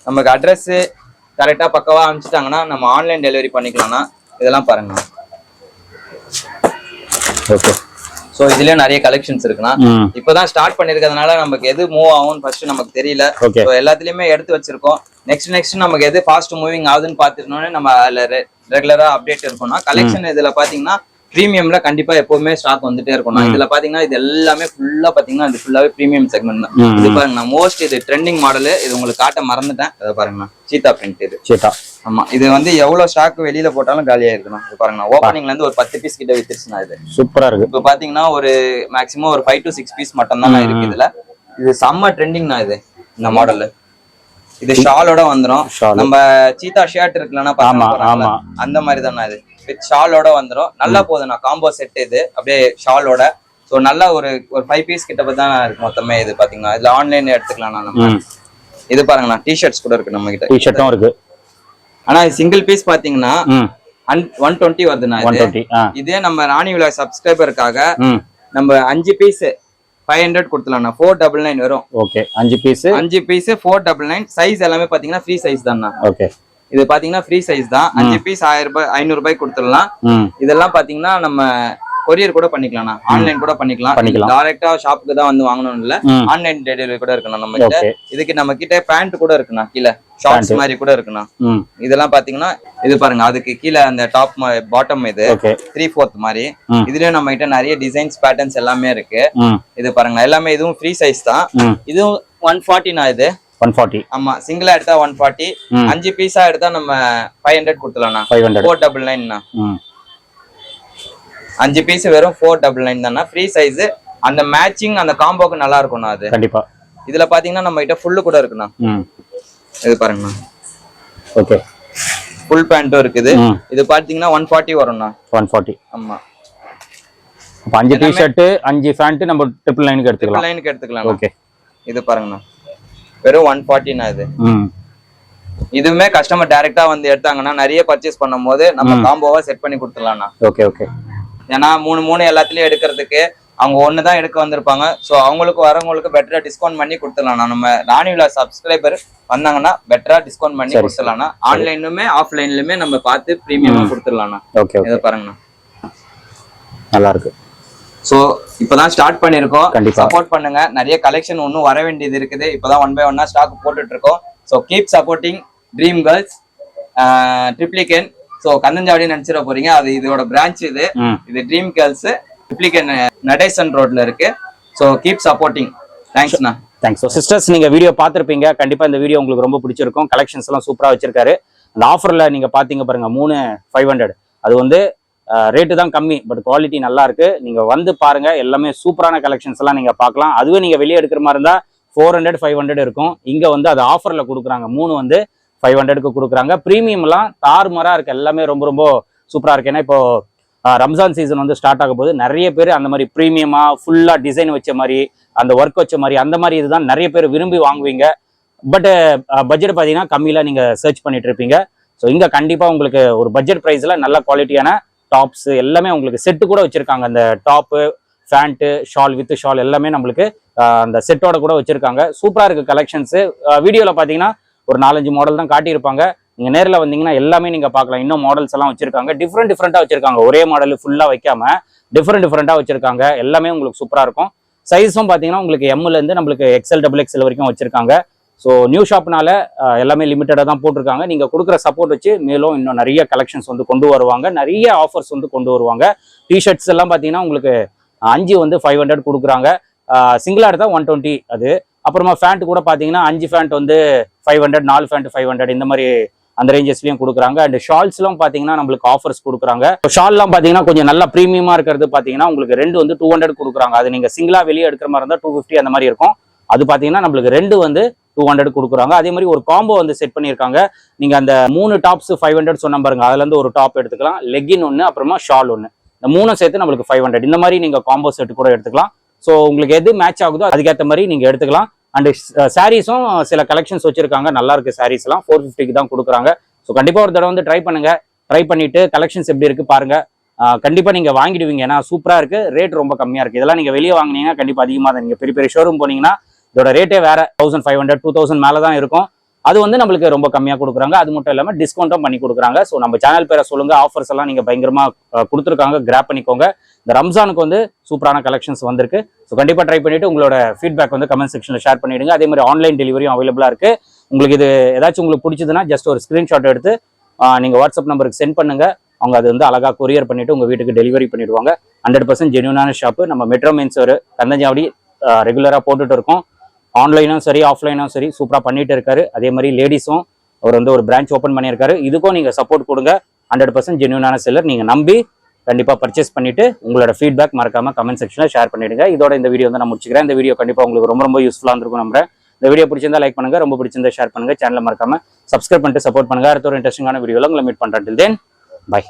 நமக்கு அட்ரஸ் கரெக்டா பக்கவா அனுப்பிச்சிட்டாங்கன்னா நம்ம ஆன்லைன் டெலிவரி பண்ணிக்கலாம்னா இதெல்லாம் பாருங்க ஓகே சோ இதுலயே நிறைய கலெக்ஷன்ஸ் இருக்குண்ணா. இப்பதான் ஸ்டார்ட் பண்ணிருக்கிறதுனால நமக்கு எது மூவ் ஆகும்னு ஃபர்ஸ்ட் நமக்கு தெரியல. So, எல்லாத்துலயுமே எடுத்து வச்சிருக்கோம். நெக்ஸ்ட் நெக்ஸ்ட் நமக்கு எது ஃபாஸ்ட் மூவிங் ஆகுதுன்னு பாத்துட்டோம்னே நம்ம அதுல ரெகுலரா அப்டேட் இருக்கும்னா கலெக்ஷன் இதுல பாத்தீங்கன்னா பிரீமியம்ல கண்டிப்பா எப்பவுமே ஸ்டாக் வந்துட்டே இருக்கும். இதுல பாத்தீங்கன்னா இது எல்லாமே ஃபுல்லா பாத்தீங்கன்னா இது ஃபுல்லாவே பிரீமியம் செக்மெண்ட் தான். இது. பாருங்க மோஸ்ட் இது ட்ரெண்டிங் மாடல் இது உங்களுக்கு காட்ட மறந்துட்டேன். இதை பாருங்கண்ணா சீதா பிரிண்ட் இது. சீட்டா ஆமா இது வந்து எவ்வளவு ஸ்டாக் வெளியில போட்டாலும் காலியா இருக்கணும் இது பாருங்க ஓப்பனிங்ல இருந்து ஒரு பத்து பீஸ் கிட்ட வித்துருச்சுண்ணா இது. சூப்பரா இருக்கு. இப்போ பாத்தீங்கன்னா ஒரு மேக்ஸிமம் ஒரு ஃபைவ் டு சிக்ஸ் பீஸ் மட்டும் தான் இருக்கு இதுல. இது செம்ம ட்ரெண்டிங்னா இது இந்த மாடல் இது ஷாலோட வந்துரும். நம்ம சீதா ஷர்ட் இருக்குல்லன்னா. அந்த மாதிரி தானே இது. வித் ஷாலோட வந்துரும். நல்லா போகுதுண்ணா காம்போ செட் இது. அப்படியே ஷாலோட ஸோ நல்லா ஒரு ஒரு ஃபைவ் பீஸ் கிட்ட தான் இருக்கு மொத்தமே இது பாத்தீங்கன்னா இதுல ஆன்லைன் எடுத்துக்கலாம்ண்ணா நம்ம. இது பாருங்கண்ணா. டிஷர்ட்ஸ் கூட இருக்கு நம்ம கிட்ட டிஷர்ட்டும் இருக்கு. ஆனா சிங்கிள் பீஸ் பாத்தீங்கன்னா ஒன் டுவெண்ட்டி வருதுண்ணா இது. நம்ம ராணி விழா சப்ஸ்கிரைபருக்காக நம்ம அஞ்சு பீஸ் ஃபைவ் ஹண்ட்ரட் கொடுத்துலாம்ண்ணா ஃபோர் டபுள் நைன் வரும். ஓகே அஞ்சு பீஸ் அஞ்சு piece four double nine size எல்லாமே பாத்தீங்கன்னா ஃப்ரீ சைஸ் தான்ண்ணா ஓகே இது பாத்தீங்கன்னா ஃப்ரீ சைஸ் தான். அஞ்சு பீஸ் ஆயிரம் ரூபாய் ஐநூறு ரூபாய் கொடுத்துடலாம். இதெல்லாம் பாத்தீங்கன்னா நம்ம கொரியர் கூட பண்ணிக்கலாம்ண்ணா ஆன்லைன் கூட பண்ணிக்கலாம். பண்ணிக்கலாம். டைரக்டா ஷாப்புக்கு தான் வந்து வாங்கணும் இல்ல. ஆன்லைன் டெலிவரி கூட இருக்கணும் நம்ம கிட்ட இதுக்கு நம்ம கிட்ட பேண்ட் கூட இருக்குண்ணா கீழே. ஷார்ட்ஸ் மாதிரி கூட இருக்குண்ணா. இதெல்லாம் பாத்தீங்கன்னா இது பாருங்க அதுக்கு கீழே அந்த டாப் பாட்டம் இது. த்ரீ ஃபோர்த் மாதிரி. இதுலயும் நம்ம கிட்ட நிறைய டிசைன்ஸ் பேட்டர்ன்ஸ் எல்லாமே இருக்கு. இது பாருங்க எல்லாமே இதுவும் ஃப்ரீ சைஸ் தான். இதுவும் ஒன் ஃபார்ட்டினா இது. ஒன் ஃபார்ட்டி ஆமா சிங்கிளா எடுத்தா ஒன் ஃபார்ட்டி அஞ்சு பீஸா எடுத்தா நம்ம ஃபைவ் ஹண்ட்ரட் கொடுத்துலாம்ண்ணா ஃபைவ் ஹண்ட்ரட் ஃபோர் டபுள் ம். அஞ்சு பீஸ் வெறும் ஃபோர் டபுள் நைன் தானே ஃப்ரீ சைஸ் அந்த மேட்சிங் அந்த காம்போக்கு நல்லா இருக்கும்ண்ணா அது. கண்டிப்பா. இதுல பாத்தீங்கன்னா நம்ம கிட்ட ஃபுல்லு கூட இருக்குண்ணா. இது பாருங்கண்ணா. ஓகே. ஃபுல் பேண்ட்டும் இருக்குது. இது பாத்தீங்கன்னா ஒன் ஃபார்ட்டி வரும்ண்ணா. ஒன் ஃபார்ட்டி ஆமா. அஞ்சு டிஷர்ட் அஞ்சு பேண்ட் நம்ம ட்ரிபிள் ட்ரிபிள் எடுத்துக்கலாம். லைனுக்கு எடுத்துக்கலாம் ஓகே. இது பாருங்கண்ணா. வெறும் ஒன் ஃபார்ட்டினா இது. இதுவுமே கஸ்டமர் டைரக்டா வந்து எடுத்தாங்கன்னா நிறைய பர்ச்சேஸ் பண்ணும்போது நம்ம காம்போவா செட் பண்ணி கொடுத்துடலாம்ண்ணா ஓகே ஓகே ஏன்னா மூணு மூணு எல்லாத்துலயும் எடுக்கிறதுக்கு அவங்க ஒன்று தான் எடுக்க வந்திருப்பாங்க. ஸோ அவங்களுக்கு வரவங்களுக்கு பெட்டரா டிஸ்கவுண்ட் பண்ணி கொடுத்துடலாம் நம்ம ராணி விழா சப்ஸ்கிரைபர் வந்தாங்கன்னா பெட்டரா டிஸ்கவுண்ட் பண்ணி கொடுத்துடலாம்ண்ணா ஆன்லைன்லுமே ஆஃப்லைன்லுமே நம்ம பார்த்து ப்ரீமியமா கொடுத்துடலாம்ண்ணா ஓகே இதை பாருங்கண்ணா. நல்லா இருக்கு. ஸோ இப்போதான் ஸ்டார்ட் பண்ணியிருக்கோம். கண்டிப்பா. சப்போர்ட் பண்ணுங்க. நிறைய கலெக்ஷன் இன்னும் வர வேண்டியது இருக்குது. இப்போதான் ஒன் பை ஒன்னா ஸ்டாக் போட்டுட்டு இருக்கோம் so keep supporting dream girls Triplicane so Kandanchavadi நினைச்சிட போறீங்க. அது இதோட பிரான்ச் இது. இது ட்ரீம் கேர்ள்ஸ் ட்ரிப்ளிகேன் நடேசன் ரோட்ல இருக்கு. ஸோ கீப் சப்போர்ட்டிங் தேங்க்ஸ்ண்ணா தேங்க்ஸ் ஸோ சிஸ்டர்ஸ் நீங்க வீடியோ பார்த்துருப்பீங்க. கண்டிப்பா இந்த வீடியோ உங்களுக்கு ரொம்ப பிடிச்சிருக்கும். கலெக்ஷன்ஸ் எல்லாம் சூப்பரா வச்சிருக்காரு. அந்த ஆஃபர்ல நீங்க பாத்தீங்க பாருங்க மூணு ஃபைவ் ஹண்ட்ரட் அது வந்து ரேட்டு தான் கம்மி பட் குவாலிட்டி நல்லா இருக்கு. நீங்க வந்து பாருங்க எல்லாமே சூப்பரான கலெக்ஷன்ஸ் எல்லாம் நீங்க பார்க்கலாம். அதுவே நீங்க வெளியே எடுக்கிற மாதிரி இருந்தா ஃபோர் ஹண்ட்ரட் ஃபைவ் ஹண்ட்ரட் இருக்கும். இங்க வந்து அது ஆஃபர்ல கொடுக்குறாங்க. மூணு வந்து ஃபைவ் ஹண்ட்ரடுக்கு கொடுக்குறாங்க. ப்ரீமியம்லாம் தார்மரா இருக்கு. எல்லாமே ரொம்ப ரொம்ப சூப்பரா இருக்கு. ஏன்னா இப்போ ரம்ஜான் சீசன் வந்து ஸ்டார்ட் ஆகும் போது நிறைய பேர் அந்த மாதிரி ப்ரீமியமா ஃபுல்லா டிசைன் வச்ச மாதிரி அந்த ஒர்க் வச்ச மாதிரி அந்த மாதிரி இதுதான் நிறைய பேர் விரும்பி வாங்குவீங்க. பட் பட்ஜெட் பார்த்தீங்கன்னா கம்மியில நீங்க சர்ச் பண்ணிட்டு இருப்பீங்க. ஸோ இங்க கண்டிப்பா உங்களுக்கு ஒரு பட்ஜெட் ப்ரைஸ்ல நல்ல குவாலிட்டியான டாப்ஸ் எல்லாமே உங்களுக்கு செட்டு கூட வச்சிருக்காங்க. அந்த top pant shawl with shawl எல்லாமே நம்மளுக்கு அந்த செட்டோட கூட வச்சுருக்காங்க. சூப்பராக இருக்குது கலெக்ஷன்ஸு வீடியோவில் பார்த்தீங்கன்னா ஒரு நாலஞ்சு மாடல் தான் காட்டியிருப்பாங்க. நீங்கள் நேரில் வந்தீங்கன்னா எல்லாமே நீங்கள் பார்க்கலாம். இன்னும் மாடல்ஸ் எல்லாம் வச்சுருக்காங்க. டிஃப்ரெண்ட் டிஃப்ரெண்ட்டாக வச்சிருக்காங்க. ஒரே மாடல் ஃபுல்லாக வைக்காம டிஃப்ரெண்ட் டிஃப்ரெண்ட்டாக வச்சுருக்காங்க. எல்லாமே உங்களுக்கு சூப்பராக இருக்கும். சைஸும் பார்த்தீங்கன்னா உங்களுக்கு எம்லேருந்து நம்மளுக்கு எக்ஸல் டபுள் எக்ஸல் வரைக்கும் வச்சுருக்காங்க. ஸோ நியூ ஷாப்னால எல்லாமே லிமிட்டடாக தான் போட்டிருக்காங்க. நீங்கள் கொடுக்குற சப்போர்ட் வச்சு மேலும் இன்னும் நிறைய கலெக்ஷன்ஸ் வந்து கொண்டு வருவாங்க. நிறைய ஆஃபர்ஸ் வந்து கொண்டு வருவாங்க. டிஷர்ட்ஸ் எல்லாம் பார்த்தீங்கன்னா உங்களுக்கு அஞ்சு வந்து ஃபைவ் ஹண்ட்ரட் கொடுக்குறாங்க. சிங்கிளாக எடுத்தால் ஒன் டுவெண்ட்டி அது. அப்புறமா ஃபேண்ட் கூட பார்த்தீங்கன்னா அஞ்சு ஃபேண்ட் வந்து ஃபைவ் ஹண்ட்ரட் நாலு ஃபேண்ட் ஃபைவ் ஹண்ட்ரட் இந்த மாதிரி அந்த ரேஞ்சஸ்லையும் கொடுக்குறாங்க. அண்ட் ஷால்ஸ்லாம் பார்த்தீங்கன்னா நம்மளுக்கு ஆஃபர்ஸ் கொடுக்குறாங்க. ஷால்லாம் பார்த்தீங்கன்னா கொஞ்சம் நல்லா ப்ரீமியமாக இருக்கிறது பார்த்தீங்கன்னா உங்களுக்கு ரெண்டு வந்து டூ ஹண்ட்ரட் கொடுக்குறாங்க. அது நீங்கள் சிங்கிளாக வெளியே எடுக்கிற மாதிரி இருந்தால் டூ ஃபிஃப்டி அந்த மாதிரி இருக்கும். அது பார்த்தீங்கன்னா நம்மளுக்கு ரெண்டு வந்து டூ ஹண்ட்ரட் கொடுக்குறாங்க. அதே மாதிரி ஒரு காம்போ வந்து செட் பண்ணியிருக்காங்க. நீங்க அந்த மூணு டாப்ஸ் ஃபைவ் ஹண்ட்ரட் சொன்ன பாருங்க. அதுல இருந்து ஒரு டாப் எடுத்துக்கலாம். லெகின் ஒன்று அப்புறமா ஷால் ஒன்று இந்த மூணும் சேர்த்து நம்மளுக்கு ஃபைவ் ஹண்ட்ரட் இந்த மாதிரி நீங்க காம்போ செட் கூட எடுத்துக்கலாம். ஸோ உங்களுக்கு எது மேட்ச் ஆகுதோ அதுக்கேற்ற மாதிரி நீங்க எடுத்துக்கலாம். அண்ட் சாரீஸும் uh, சில கலெக்ஷன்ஸ் வச்சிருக்காங்க. நல்லா இருக்கு சாரீஸ் எல்லாம். ஃபோர் ஃபிஃப்டிக்கு தான் கொடுக்குறாங்க. ஸோ கண்டிப்பா ஒரு தடவை வந்து ட்ரை பண்ணுங்க. ட்ரை பண்ணிட்டு கலெக்ஷன்ஸ் எப்படி இருக்கு பாருங்க. கண்டிப்பாக கண்டிப்பா நீங்க வாங்கிடுவீங்க. ஏன்னா சூப்பரா இருக்கு. ரேட் ரொம்ப கம்மியா இருக்கு. இதெல்லாம் நீங்க வெளியே வாங்கினீங்கன்னா கண்டிப்பா அதிகமா தான். நீங்க பெரிய பெரிய ஷோரூம் போனீங்கன்னா இதோட ரேட்டே வேற thousand five hundred two thousand மேலே தான் இருக்கும். அது வந்து நம்மளுக்கு ரொம்ப கம்மியாக கொடுக்குறாங்க. அது மட்டும் இல்லாமல் டிஸ்கவுண்ட்டும் பண்ணி கொடுக்குறாங்க. ஸோ நம்ம சேனல் பேரை சொல்லுங்க. ஆஃபர்ஸ் எல்லாம் நீங்கள் பயங்கரமாக கொடுத்துருக்காங்க. கிராப் பண்ணிக்கோங்க. இந்த ரம்ஜானுக்கு வந்து சூப்பரான கலெக்ஷன்ஸ் வந்திருக்கு. ஸோ கண்டிப்பாக ட்ரை பண்ணிட்டு உங்களோட ஃபீட்பேக் வந்து கமெண்ட் செக்ஷனில் ஷேர் பண்ணிடுங்க. அதே மாதிரி ஆன்லைன் டெலிவரியும் அவைலபிளாக இருக்கு. உங்களுக்கு இது ஏதாச்சும் உங்களுக்கு பிடிச்சதுன்னா ஜஸ்ட் ஒரு ஸ்க்ரீன்ஷாட் எடுத்து நீங்கள் வாட்ஸ்அப் நம்பருக்கு சென்ட் பண்ணுங்க. அவங்க அது வந்து அழகாக கொரியர் பண்ணிட்டு உங்கள் வீட்டுக்கு டெலிவரி பண்ணிடுவாங்க. ஹண்ட்ரட் பர்சன்ட் ஜென்யூனான ஷாப்பு நம்ம மெட்ரோ மென்ஸ் ஒரு கந்தஞ்சாவடி ரெகுலராக போட்டுட்டு இருக்கோம். ஆன்லைனும் சரி ஆஃப்லைனும் சரி சூப்பராக பண்ணிட்டு இருக்காரு. அதே மாதிரி லேடிஸும் அவர் வந்து ஒரு பிரான்ச் ஓப்பன் பண்ணியிருக்காரு. இதுக்கும் நீங்கள் சப்போர்ட் கொடுங்க. ஹண்ட்ரட் பர்சன்ட் ஜென்யூனான செல்லர் நீங்கள் நம்பி கண்டிப்பாக பர்ச்சேஸ் பண்ணிட்டு உங்களோட ஃபீட்பேக் மறக்காம கமெண்ட் செக்ஷனில் ஷேர் பண்ணிடுங்க. இதோட இந்த வீடியோ வந்து நான் முடிச்சுக்கிறேன். இந்த வீடியோ கண்டிப்பாக உங்களுக்கு ரொம்ப ரொம்ப யூஸ்ஃபுல்லாக இருந்திருக்கும் நம்புறேன். இந்த வீடியோ பிடிச்சிருந்தா லைக் பண்ணுங்க. ரொம்ப பிடிச்சிருந்தா ஷேர் பண்ணுங்க. சேனலை மறக்காம சப்ஸ்கிரைப் பண்ணிட்டு சப்போர்ட் பண்ணுங்க. அடுத்த ஒரு இன்ட்ரெஸ்டிங்கான வீடியோவில் உங்களை மீட் பண்றேன். தென் பை